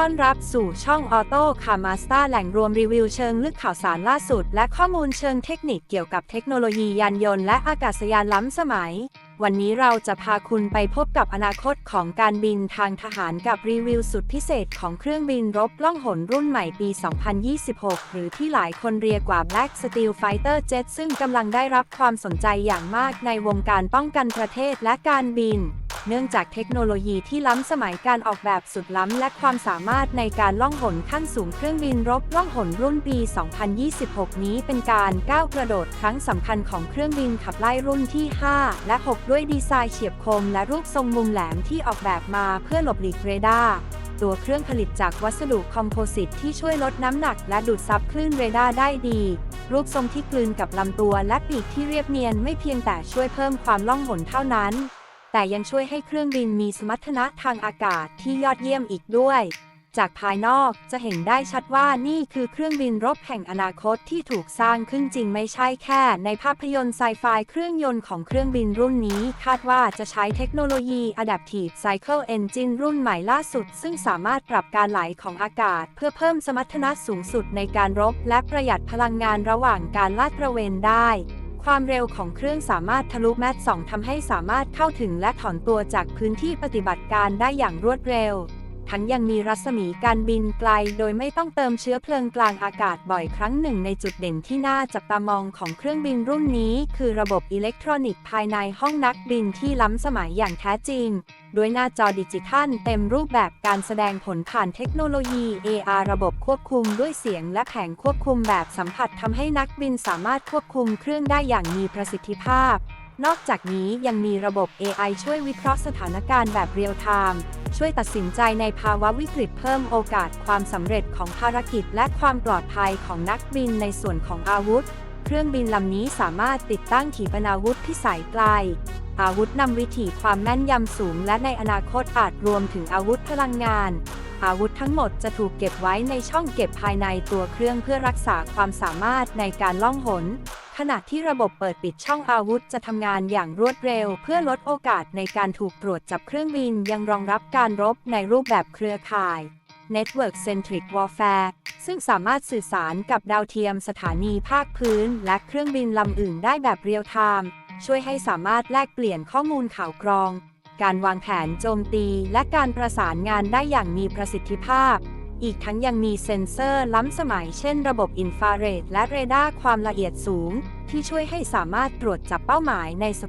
้อนรับสู่ช่องออโต้คามาสตาแหล่งรวมรีวิวเชิงลึกข่าวสารล่าสุด และข้อมูลเชิงเทคนิคเกี่ยวกับเทคโนโลยียานยนต์และอากาศยานล้ำสมัย วันนี้เราจะพาคุณไปพบกับอนาคตของการบินทางทหารกับรีวิวสุดพิเศษของเครื่องบินรบล่องหนรุ่นใหม่ปี 2026 หรือที่หลายคนเรียกว่า Black Steel Fighter Jet ซึ่งกำลังได้รับความสนใจอย่างมากในวงการป้องกันประเทศและการบิน เนื่องจากเทคโนโลยีที่ล้ำสมัยการออกแบบสุดล้ำและความสามารถในการล่องหนขั้นสูงเครื่องบินรบล่องหนรุ่นปี 2026 นี้เป็นการก้าวกระโดดครั้งสำคัญของเครื่องบินขับไล่รุ่นที่ 5 และ 6 ด้วยดีไซน์เฉียบคมและรูปทรงมุมแหลมที่ออกแบบมาเพื่อหลบหลีกเรดาร์ตัวเครื่องผลิตจากวัสดุคอมโพสิตที่ช่วยลดน้ำหนักและดูดซับคลื่นเรดาร์ได้ดี รูปทรงที่กลืนกับลำตัวและปีกที่เรียบเนียนไม่เพียงแต่ช่วยเพิ่มความล่องหนเท่านั้น แต่ยังช่วยให้เครื่องบินมีสมรรถนะทางอากาศที่ยอดเยี่ยมอีกด้วย จากภายนอกจะเห็นได้ชัดว่านี่คือเครื่องบินรบแห่งอนาคตที่ถูกสร้างขึ้นจริงไม่ใช่แค่ ในภาพยนตร์ไซไฟเครื่องยนต์ของเครื่องบินรุ่นนี้ คาดว่าจะใช้เทคโนโลยี Adaptive Cycle Engine รุ่นใหม่ล่าสุด ซึ่งสามารถปรับการไหลของอากาศ เพื่อเพิ่มสมรรถนะสูงสุดในการรบ และประหยัดพลังงานระหว่างการลาดตระเวนได้ ความเร็วของเครื่องสามารถทะลุแมต2ทำให้สามารถเข้าถึงและถอนตัวจากพื้นที่ปฏิบัติการได้อย่างรวดเร็ว ทั้งยังมีรัศมีการบินไกล โดยไม่ต้องเติมเชื้อเพลิงกลางอากาศบ่อยครั้งหนึ่งในจุดเด่นที่น่าจับตามองของเครื่องบินรุ่นนี้ คือระบบอิเล็กทรอนิกส์ภายในห้องนักบินที่ล้ำสมัยอย่างแท้จริง ด้วยหน้าจอดิจิทัลเต็มรูปแบบการแสดงผลผ่านเทคโนโลยี AR ระบบควบคุมด้วยเสียงและแผงควบคุมแบบสัมผัสทำให้นักบินสามารถควบคุมเครื่องได้อย่างมีประสิทธิภาพนอกจากนี้ยังมีระบบ AI ช่วยวิเคราะห์สถานการณ์แบบเรียลไทม์ ช่วยตัดสินใจในภาวะวิกฤตเพิ่มโอกาสความสำเร็จของภารกิจและความปลอดภัยของนักบินในส่วนของอาวุธ เครื่องบินลำนี้สามารถติดตั้งขีปนาวุธพิสัยไกล อาวุธนำวิถีความแม่นยำสูง และในอนาคตอาจรวมถึงอาวุธพลังงาน อาวุธทั้งหมดจะถูกเก็บไว้ในช่องเก็บภายในตัวเครื่องเพื่อรักษาความสามารถในการล่องหน ขณะที่ระบบเปิดปิดช่องอาวุธจะทำงานอย่างรวดเร็ว เพื่อลดโอกาสในการถูกตรวจจับเครื่องบินยังรองรับการรบในรูปแบบเครือข่าย Network Centric Warfare ซึ่งสามารถสื่อสารกับดาวเทียมสถานีภาคพื้น และเครื่องบินลำอื่นได้แบบเรียลไทม์ช่วยให้สามารถแลกเปลี่ยนข้อมูลข่าวกรอง การวางแผนโจมตี และการประสานงานได้อย่างมีประสิทธิภาพ อีกทั้งยังมีเซ็นเซอร์ล้ำสมัยเช่นระบบอินฟราเรดและเรดาร์ความละเอียดสูง ที่ช่วยให้สามารถตรวจจับเป้าหมายในส